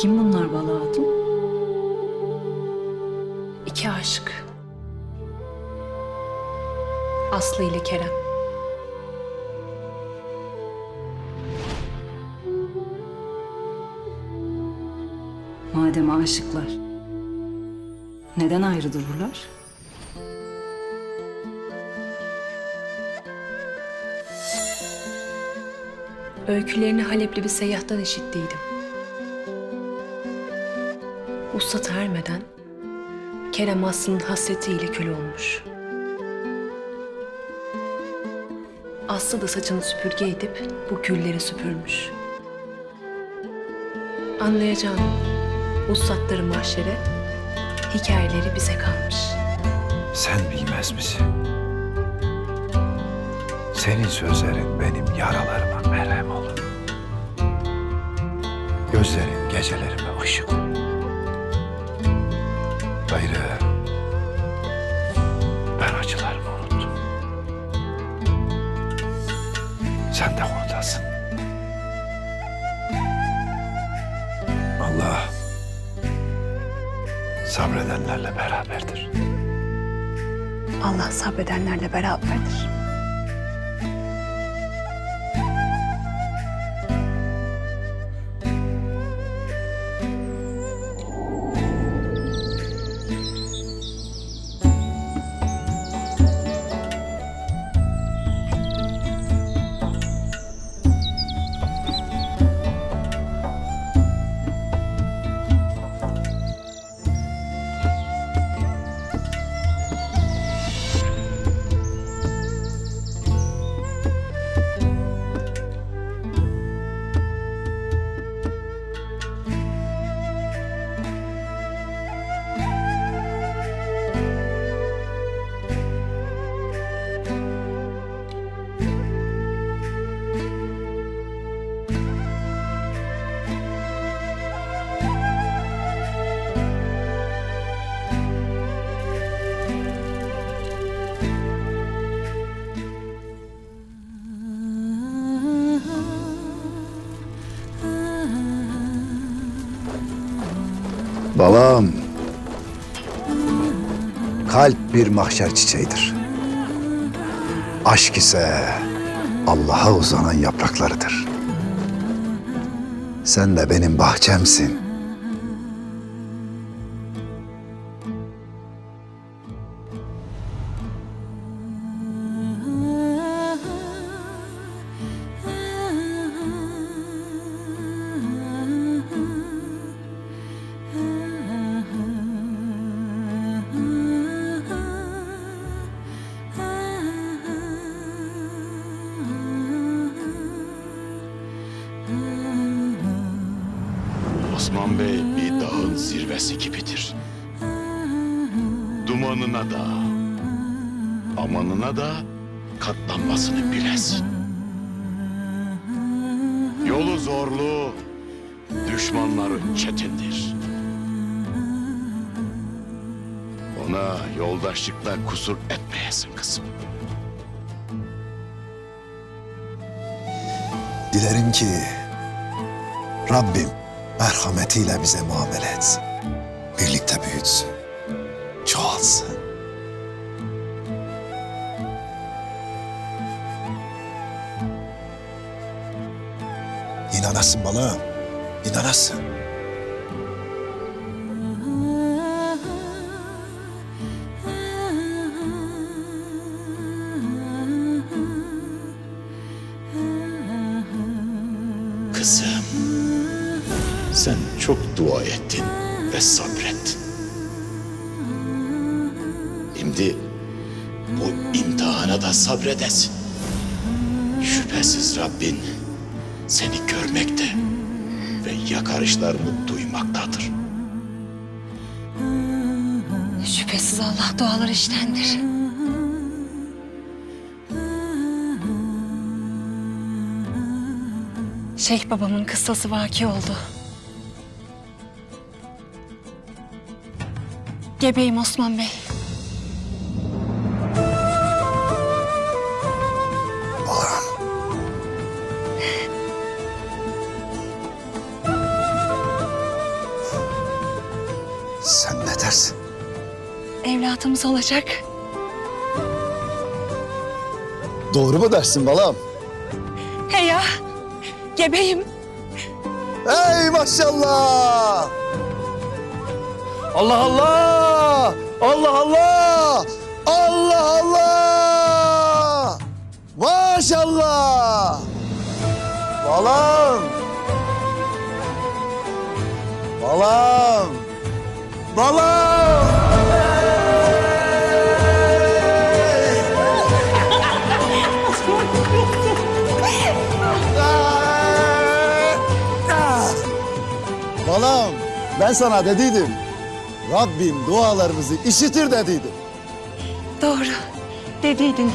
Kim bunlar Bala Hatun? İki aşık. Aslı ile Kerem. Madem aşıklar. Neden ayrı dururlar? Öykülerini Halepli bir seyyahtan işittiydim. Uslat ermeden Kerem Aslı'nın hasretiyle kül olmuş. Aslı da saçını süpürge edip bu külleri süpürmüş. Anlayacağım. Uslatları mahşere, hikayeleri bize kalmış. Sen bilmez misin? Senin sözlerin benim yaralarıma merhem olur. Gözlerin gecelerime ışık olur. Gayrı ben acılarımı unuttum. Sen de oradasın. Allah sabredenlerle beraberdir. Allah sabredenlerle beraberdir. Balam. Kalp bir mahşer çiçeğidir. Aşk ise Allah'a uzanan yapraklarıdır. Sen de benim bahçemsin. Osman Bey bir dağın zirvesi gibidir. Dumanına da, amanına da katlanmasını bilesin. Yolu zorlu, düşmanları çetindir. Ona yoldaşlıkta kusur etmeyesin kızım. Dilerim ki Rabbim merhametiyle bize muamele etsin. Birlikte büyütsün, çoğalsın. İnanasın balığım, inanasın. Sen çok dua ettin ve sabrettin. Şimdi bu imtihana da sabredesin. Şüphesiz Rabbin seni görmekte ve yakarışlarını duymaktadır. Şüphesiz Allah dualar iştendir. Şeyh babamın kıssası vaki oldu. Gebeyim Osman Bey. Sen ne dersin? Evlatımız olacak. Doğru mu dersin balam? He ya, gebeyim. Hey maşallah! Allah Allah! Allah Allah! Allah Allah! Maşallah! Balam! Balam! Balam! Balam ben sana dediydim. Rabbim dualarımızı işitir dediydim. Doğru, dediydin.